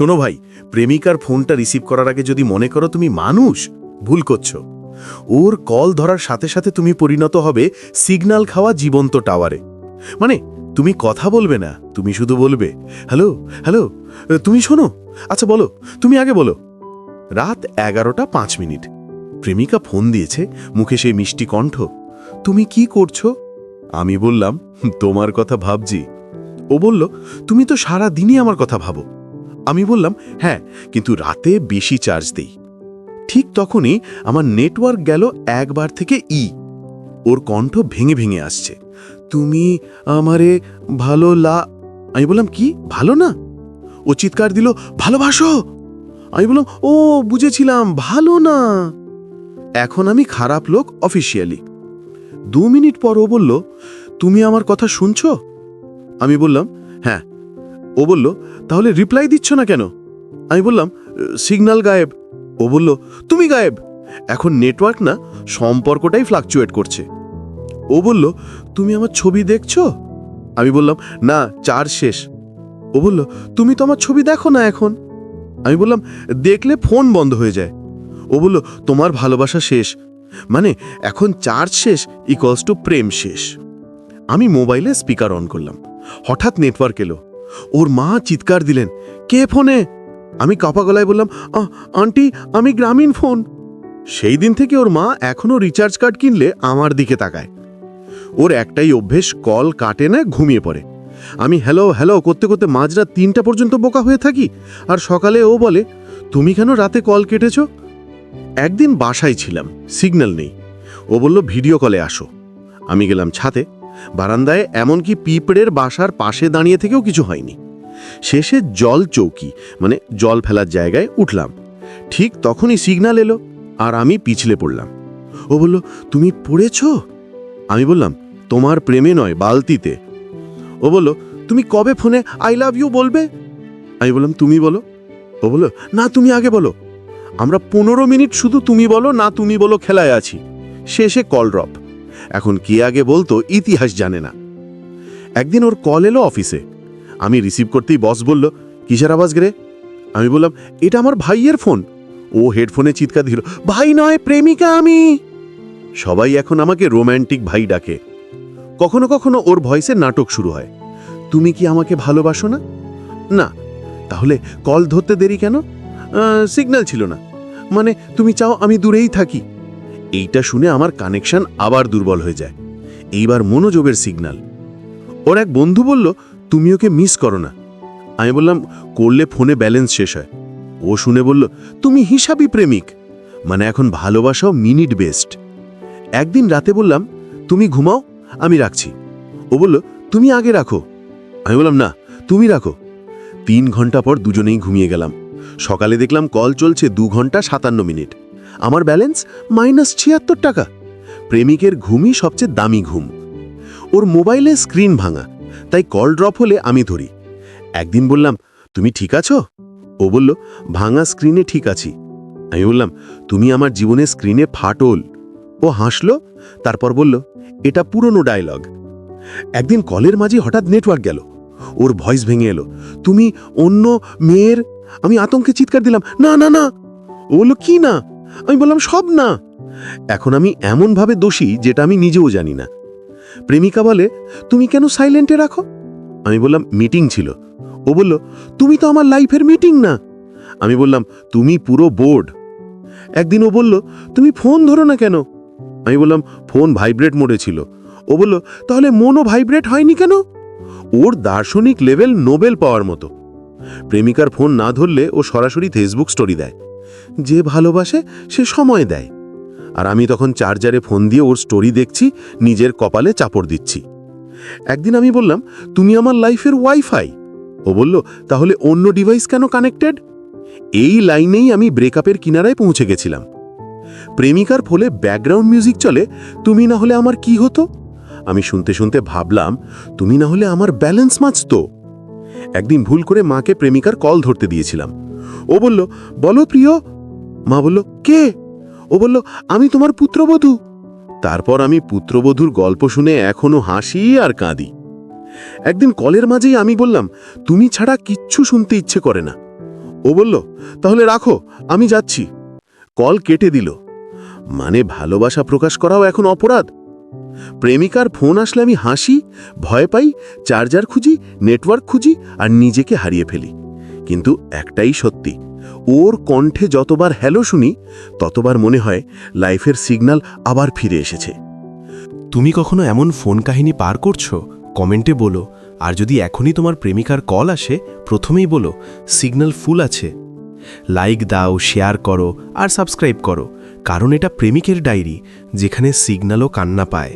শোনো ভাই, প্রেমিকার ফোনটা রিসিভ করার আগে যদি মনে করো তুমি মানুষ, ভুল করছ। ওর কল ধরার সাথে সাথে তুমি পরিণত হবে সিগন্যাল খাওয়া জীবন্ত টাওয়ারে। মানে তুমি কথা বলবে না, তুমি শুধু বলবে, হ্যালো হ্যালো তুমি শোনো আচ্ছা বলো, তুমি আগে বলো। রাত এগারোটা পাঁচ মিনিট। প্রেমিকা ফোন দিয়েছে, মুখে সেই মিষ্টি কণ্ঠ, তুমি কি করছ? আমি বললাম, তোমার কথা ভাবছি। ও বলল, তুমি তো সারা দিনই আমার কথা ভাবো। আমি বললাম হ্যাঁ কিন্তু রাতে বেশি চার্জ দেই। ঠিক তখনই আমার নেটওয়ার্ক গেল একবার থেকে ই। ওর কণ্ঠ ভেঙে ভেঙে আসছে। তুমি আমারে ভালো লা আমি বললাম, কি? ভালো না? ও চিৎকার দিল, ভালোবাসো? আমি বললাম, ও, বুঝেছিলাম, ভালো না। এখন আমি খারাপ লোক অফিসিয়ালি। দু মিনিট পর ও বলল, তুমি আমার কথা শুনছো? আমি বললাম হ্যাঁ। ও বলল, তাহলে রিপ্লাই দিচ্ছ না কেন? আমি বললাম সিগন্যাল গায়েব। ও বলল, তুমি গায়েব? এখন নেটওয়ার্ক না, সম্পর্কটাই ফ্লাকচুয়েট করছে। ও বলল, তুমি আমার ছবি দেখছ? আমি বললাম, না, চার শেষ। ও বলল, তুমি তো আমার ছবি দেখো না এখন? আমি বললাম, দেখলে ফোন বন্ধ হয়ে যায়। ও বলল, তোমার ভালোবাসা শেষ। মানে এখন চার্জ শেষ ইকলস টু প্রেম শেষ। আমি মোবাইলে স্পিকার অন করলাম। হঠাৎ নেটওয়ার্ক এলো। ওর মা চিৎকার দিলেন কে ফোনে? আমি কাপা গলায় বললাম "আ, আন্টি আমি গ্রামীণ ফোন। সেই দিন থেকে ওর মা এখনও রিচার্জ কার্ড কিনলে আমার দিকে তাকায়। ওর একটাই অভ্যেস কল কাটে না ঘুমিয়ে পড়ে। আমি হ্যালো হ্যালো করতে করতে মাঝরাত তিনটা পর্যন্ত বোকা হয়ে থাকি? আর সকালে ও বলে তুমি কেন রাতে কল কেটেছ? একদিন বাসায় ছিলাম সিগন্যাল নেই। ও বলল ভিডিও কলে আসো। আমি গেলাম ছাতে বারান্দায় এমনকি পিঁপড়ের বাসার পাশে দাঁড়িয়ে থেকেও কিছু হয়নি। শেষে জল চৌকি মানে জল ফেলার জায়গায় উঠলাম। ঠিক তখনই সিগনাল এলো আর আমি পিছলে পড়লাম। ও বলল, তুমি পড়েছ? আমি বললাম, তোমার প্রেমে নয়, বালতিতে। ও বলল, তুমি কবে ফোনে আই লাভ ইউ বলবে? আমি বললাম, তুমি বলো। ও বলল, না, তুমি আগে বলো। আমরা পনেরো মিনিট শুধু তুমি বলো, না, তুমি বলো, খেলায় আছি। শেষে কল ড্রপ। এখন কে আগে বলতো, ইতিহাস জানে না। একদিন ওর কল এলো অফিসে। আমি রিসিভ করতেই বস বলল, কিসের আওয়াজ রে? আমি বললাম, এটা আমার ভাইয়ের ফোন ও হেডফোনে চিৎকার দিল, ভাই নয়, প্রেমিকা আমি! সবাই এখন আমাকে রোম্যান্টিক ভাই ডাকে। কখনো কখনো ওর ভয়েসে নাটক শুরু হয়। তুমি কি আমাকে ভালোবাসো না? না। তাহলে কল ধরতে দেরি কেন? সিগন্যাল ছিল না। মানে তুমি চাও আমি দূরেই থাকি? এইটা শুনে আমার কানেকশন আবার দুর্বল হয়ে যায়। এইবার মনোযোগের সিগনাল। ওর এক বন্ধু বলল, তুমি ওকে মিস করো না। আমি বললাম, করলে ফোনে ব্যালেন্স শেষ হয়। ও শুনে বলল, তুমি হিসাবই প্রেমিক। মানে এখন ভালোবাসাও মিনিট বেস্ট। একদিন রাতে বললাম, তুমি ঘুমাও, আমি রাখছি। ও বলল, তুমি আগে রাখো। আমি বললাম, না, তুমি রাখো। তিন ঘণ্টা পর দুজনেই ঘুমিয়ে গেলাম। সকালে দেখলাম কল চলছে দু ঘণ্টা সাতান্ন মিনিট। আমার ব্যালেন্স মাইনাস ছিয়াত্তর টাকা। প্রেমিকের ঘুমই সবচেয়ে দামি ঘুম। ওর মোবাইলে স্ক্রিন ভাঙা, তাই কল ড্রপ হলে আমি ধরি। একদিন বললাম, তুমি ঠিক আছো? ও বলল, ভাঙা স্ক্রিনে ঠিক আছি। আমি বললাম, তুমি আমার জীবনের স্ক্রিনে ফাটল। ও হাসলো, তারপর বলল, এটা পুরনো ডায়লগ। একদিন কলের মাঝে হঠাৎ নেটওয়ার্ক গেল। ওর ভয়েস ভেঙে এলো, তুমি অন্য মেয়ের? আমি আতঙ্কে চিৎকার দিলাম, না না না। ও বলল, কি না? আমি বললাম, সব না। এখন আমি এমনভাবে দোষী যেটা আমি নিজেও জানি না। প্রেমিকা বলে, তুমি কেন সাইলেন্টে রাখো? আমি বললাম, মিটিং ছিল। ও বলল, তুমি তো আমার লাইফের মিটিং না। আমি বললাম, তুমি পুরো বোর্ড। একদিন ও বলল, তুমি ফোন ধরো না কেন? আমি বললাম, ফোন ভাইব্রেট মোডে ছিল। ও বলল, তাহলে মনও ভাইব্রেট হয়নি কেন? ওর দার্শনিক লেভেল নোবেল পাওয়ার মতো। প্রেমিকার ফোন না ধরলে ও সরাসরি ফেসবুক স্টোরি দেয়। যে ভালোবাসে সে সময় দেয়। আর আমি তখন চার্জারে ফোন দিয়ে ওর স্টোরি দেখছি, নিজের কপালে চাপড় দিচ্ছি। একদিন আমি বললাম, তুমি আমার লাইফের ওয়াইফাই? ও বলল, তাহলে অন্য ডিভাইস কেন কানেক্টেড? এই লাইনেই আমি ব্রেকআপের কিনারায় পৌঁছে গেছিলাম। প্রেমিকার ফলে ব্যাকগ্রাউন্ড মিউজিক চলে, তুমি না হলে আমার কি হতো? আমি শুনতে শুনতে ভাবলাম, তুমি না হলে আমার ব্যালেন্স মাছতো একদিন ভুল করে মাকে প্রেমিকার কল ধরতে দিয়েছিলাম। ও বলল, বলো প্রিয়। মা বলল, কে? ও বলল, আমি তোমার পুত্রবধূ। তারপর আমি পুত্রবধূর গল্প শুনে এখনও হাসি আর কাঁদি। একদিন কলের মাঝেই আমি বললাম, তুমি ছাড়া কিচ্ছু শুনতে ইচ্ছে করে না। ও বলল, তাহলে রাখো, আমি যাচ্ছি। কল কেটে দিল। মানে ভালোবাসা প্রকাশ করাও এখন অপরাধ। প্রেমিকার ফোন আসলে আমি হাসি, ভয় পাই, চার্জার খুঁজি, নেটওয়ার্ক খুঁজি আর নিজেকে হারিয়ে ফেলি। কিন্তু একটাই সত্যি, ওর কণ্ঠে যতবার হ্যালো শুনি, ততবার মনে হয় লাইফের সিগন্যাল আবার ফিরে এসেছে। তুমি কখনো এমন ফোন কাহিনী পার করছ? কমেন্টে বলো। আর যদি এখনই তোমার প্রেমিকার কল আসে, প্রথমেই বলো সিগন্যাল ফুল আছে। লাইক দাও, শেয়ার করো আর সাবস্ক্রাইব করো। কারণ এটা প্রেমিকের ডায়েরি, যেখানে সিগন্যালও কান্না পায়।